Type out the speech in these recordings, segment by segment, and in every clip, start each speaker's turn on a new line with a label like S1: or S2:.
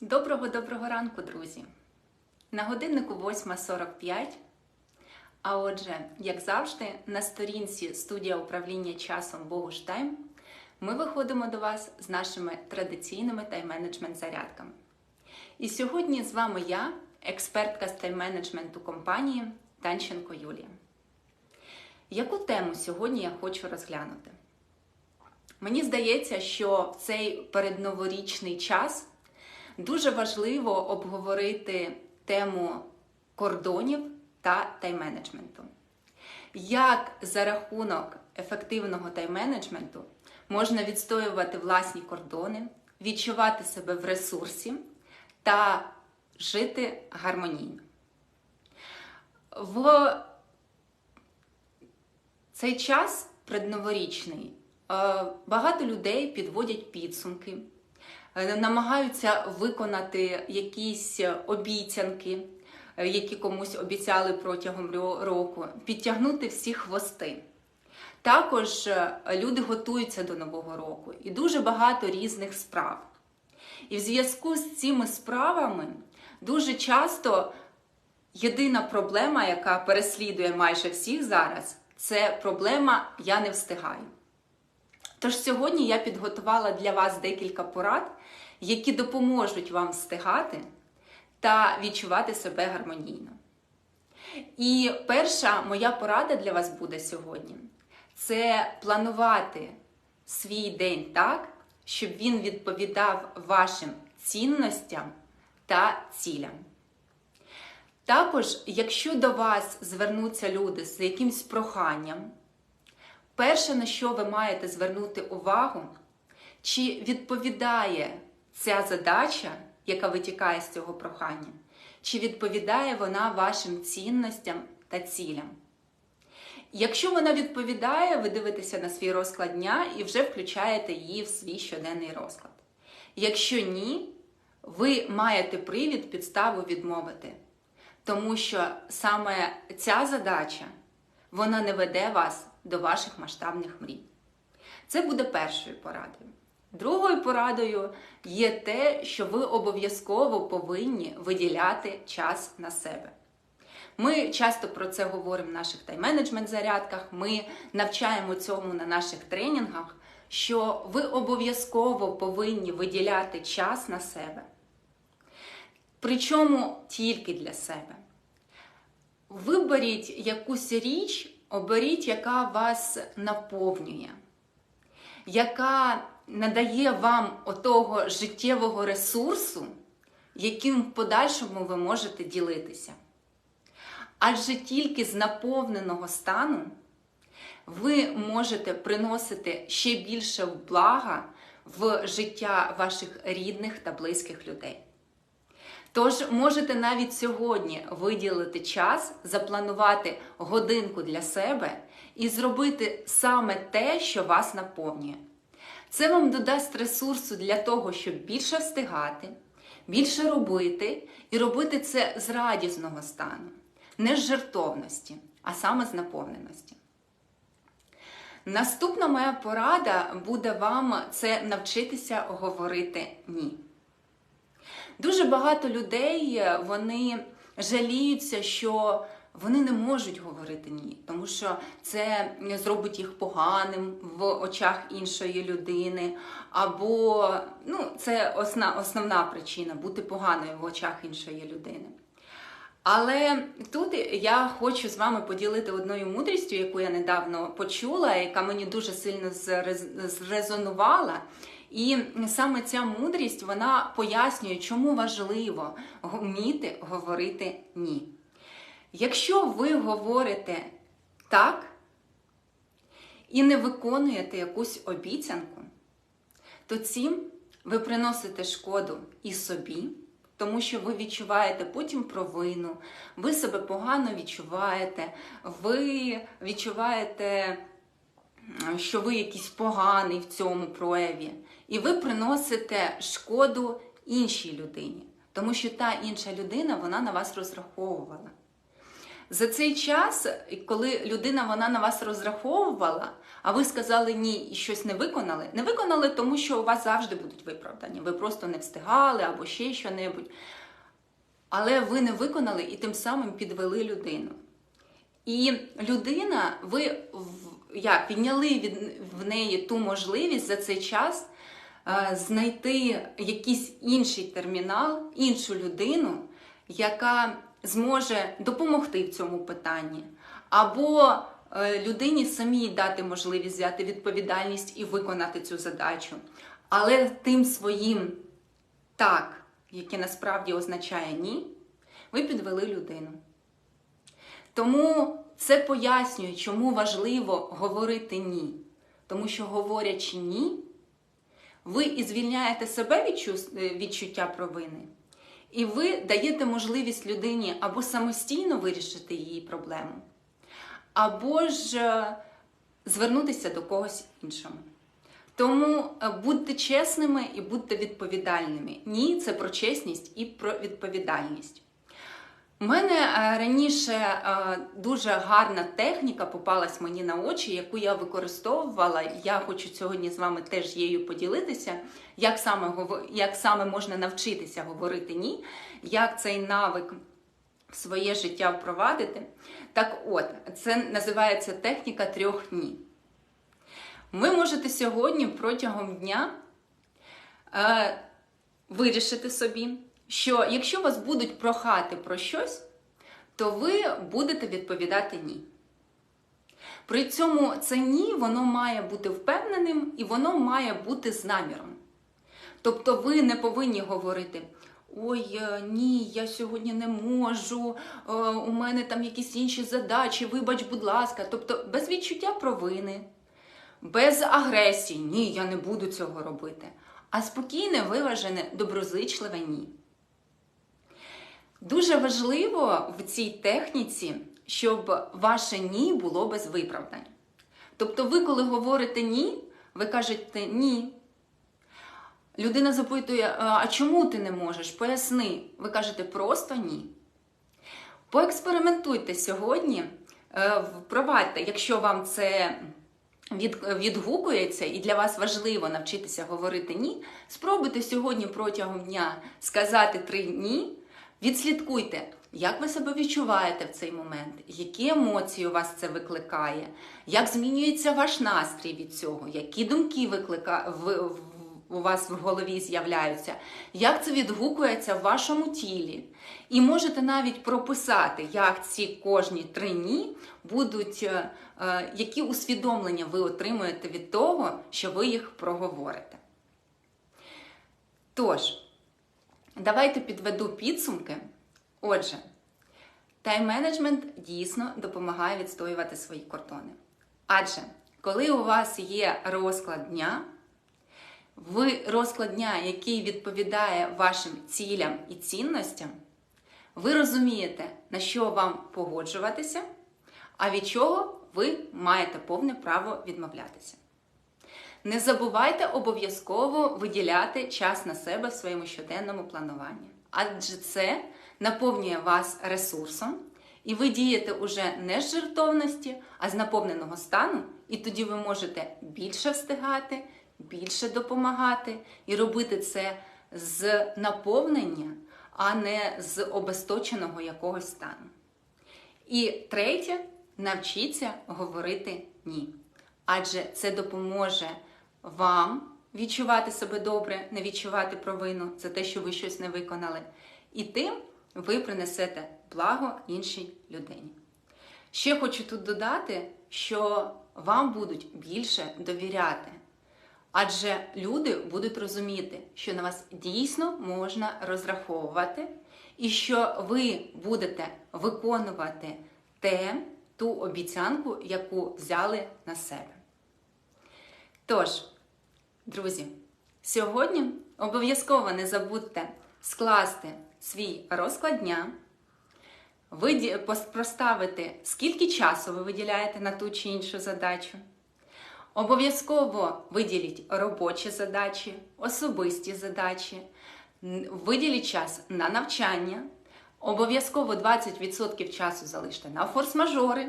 S1: Доброго доброго ранку, друзі! На годиннику 8.45. А отже, як завжди, на сторінці студія управління часом Богуштайм ми виходимо до вас з нашими традиційними тайм-менеджмент зарядками. І сьогодні з вами я, експертка з тайм-менеджменту компанії Танченко Юлія. Яку тему сьогодні я хочу розглянути? Мені здається, що в цей передноворічний час дуже важливо обговорити тему кордонів та тайм-менеджменту. Як за рахунок ефективного тайм-менеджменту можна відстоювати власні кордони, відчувати себе в ресурсі та жити гармонійно. В цей час предноворічний е, багато людей підводять підсумки, намагаються виконати якісь обіцянки, е, які комусь обіцяли протягом року, підтягнути всі хвости. Також люди готуються до Нового року і дуже багато різних справ. І в зв'язку з цими справами дуже часто єдина проблема, яка переслідує майже всіх зараз, це проблема я не встигаю. Тож сьогодні я підготувала для вас декілька порад, які допоможуть вам встигати та відчувати себе гармонійно. І перша моя порада для вас буде сьогодні це планувати свій день так, щоб він відповідав вашим цінностям та цілям. Також, якщо до вас звернуться люди з якимсь проханням, перше, на що ви маєте звернути увагу, чи відповідає ця задача, яка витікає з цього прохання, чи відповідає вона вашим цінностям та цілям. Якщо вона відповідає, ви дивитеся на свій розклад дня і вже включаєте її в свій щоденний розклад. Якщо ні, ви маєте привід підставу відмовити. Тому що саме ця задача вона не веде вас до ваших масштабних мрій. Це буде першою порадою. Другою порадою є те, що ви обов'язково повинні виділяти час на себе. Ми часто про це говоримо в наших тайм-менеджмент зарядках, ми навчаємо цьому на наших тренінгах, що ви обов'язково повинні виділяти час на себе. Причому тільки для себе. Виберіть якусь річ, оберіть, яка вас наповнює, яка надає вам отого життєвого ресурсу, яким в подальшому ви можете ділитися. Адже тільки з наповненого стану ви можете приносити ще більше блага в життя ваших рідних та близьких людей. Тож можете навіть сьогодні виділити час, запланувати годинку для себе і зробити саме те, що вас наповнює. Це вам додасть ресурсу для того, щоб більше встигати, більше робити і робити це з радісного стану, не з жертовності, а саме з наповненості. Наступна моя порада буде вам це навчитися говорити ні. Дуже багато людей е, вони жаліються, що вони не можуть говорити ні, тому що це зробить їх поганим в очах іншої людини, або ну, це осна, основна причина бути поганою в очах іншої людини. Але тут я хочу з вами поділити одною мудрістю, яку я недавно почула, яка мені дуже сильно зрезонувала. І саме ця мудрість вона пояснює, чому важливо вміти говорити ні. Якщо ви говорите так і не виконуєте якусь обіцянку, то цим ви приносите шкоду і собі, тому що ви відчуваєте потім провину, ви себе погано відчуваєте, ви відчуваєте, що ви якийсь поганий в цьому прояві. І ви приносите шкоду іншій людині, тому що та інша людина вона на вас розраховувала. За цей час, коли людина вона на вас розраховувала, а ви сказали ні і щось не виконали, не виконали, тому що у вас завжди будуть виправдання. Ви просто не встигали або ще що-небудь. Але ви не виконали і тим самим підвели людину. І людина, ви як, підняли від, в неї ту можливість за цей час е, знайти якийсь інший термінал, іншу людину, яка зможе допомогти в цьому питанні, або е, людині самій дати можливість взяти відповідальність і виконати цю задачу. Але тим своїм так, яке насправді означає ні, ви підвели людину. Тому це пояснює, чому важливо говорити ні. Тому що, говорячи ні, ви і звільняєте себе від відчуття провини, і ви даєте можливість людині або самостійно вирішити її проблему, або ж е, звернутися до когось іншого. Тому е, будьте чесними і будьте відповідальними. Ні, це про чесність і про відповідальність. У мене е, раніше е, дуже гарна техніка попалась мені на очі, яку я використовувала. Я хочу сьогодні з вами теж її поділитися, як саме як саме можна навчитися говорити ні, як цей навик в своє життя впровадити. Так от, це називається техніка трьох ні. Ви можете сьогодні протягом дня е, вирішити собі що якщо вас будуть прохати про щось, то ви будете відповідати ні. При цьому це ні, воно має бути впевненим і воно має бути з наміром. Тобто ви не повинні говорити. Ой, е, ні, я сьогодні не можу, е, у мене там якісь інші задачі, вибач, будь ласка. Тобто без відчуття провини, без агресії, ні, я не буду цього робити. А спокійне, виважене, доброзичливе ні. Дуже важливо в цій техніці, щоб ваше ні було без виправдань. Тобто, ви, коли говорите ні, ви кажете ні. Людина запитує, а чому ти не можеш? Поясни. Ви кажете просто ні. Поекспериментуйте сьогодні, е, впровадьте, якщо вам це відгукується і для вас важливо навчитися говорити ні, спробуйте сьогодні протягом дня сказати три ні. Відслідкуйте, як ви себе відчуваєте в цей момент, які емоції у вас це викликає, як змінюється ваш настрій від цього, які думки виклика... в... у вас в голові з'являються, як це відгукується в вашому тілі. І можете навіть прописати, як ці кожні три ні будуть, е, е, які усвідомлення ви отримуєте від того, що ви їх проговорите. Тож, Давайте підведу підсумки. Отже, тайм-менеджмент дійсно допомагає відстоювати свої кордони. Адже, коли у вас є розклад дня, ви розклад дня, який відповідає вашим цілям і цінностям, ви розумієте, на що вам погоджуватися, а від чого ви маєте повне право відмовлятися. Не забувайте обов'язково виділяти час на себе в своєму щоденному плануванні, адже це наповнює вас ресурсом, і ви дієте уже не з жертовності, а з наповненого стану, і тоді ви можете більше встигати, більше допомагати і робити це з наповнення, а не з обесточеного якогось стану. І третє, навчіться говорити ні. Адже це допоможе вам відчувати себе добре, не відчувати провину за те, що ви щось не виконали. І тим ви принесете благо іншій людині. Ще хочу тут додати, що вам будуть більше довіряти. Адже люди будуть розуміти, що на вас дійсно можна розраховувати, і що ви будете виконувати те, ту обіцянку, яку взяли на себе. Тож, друзі, сьогодні обов'язково не забудьте скласти свій розклад дня, проставити, скільки часу ви виділяєте на ту чи іншу задачу. Обов'язково виділіть робочі задачі, особисті задачі, виділіть час на навчання, Обов'язково 20% часу залиште на форс-мажори,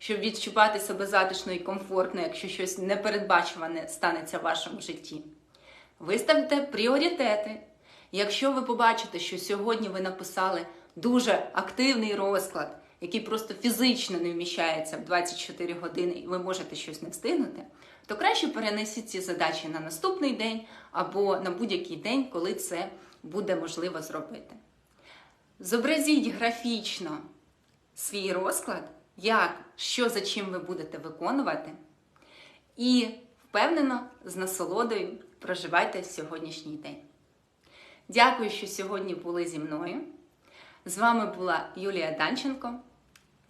S1: щоб відчувати себе затишно і комфортно, якщо щось непередбачуване станеться в вашому житті. Виставте пріоритети. Якщо ви побачите, що сьогодні ви написали дуже активний розклад, який просто фізично не вміщається в 24 години, і ви можете щось не встигнути, то краще перенесіть ці задачі на наступний день або на будь-який день, коли це буде можливо зробити. Зобразіть графічно свій розклад, як, що за чим ви будете виконувати, і впевнено, з насолодою проживайте сьогоднішній день. Дякую, що сьогодні були зі мною. З вами була Юлія Данченко.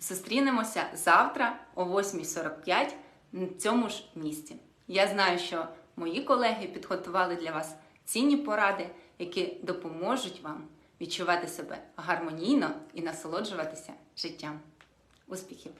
S1: Зустрінемося завтра о 8.45 на цьому ж місці. Я знаю, що мої колеги підготували для вас цінні поради, які допоможуть вам відчувати себе гармонійно і насолоджуватися життям. Успіхів!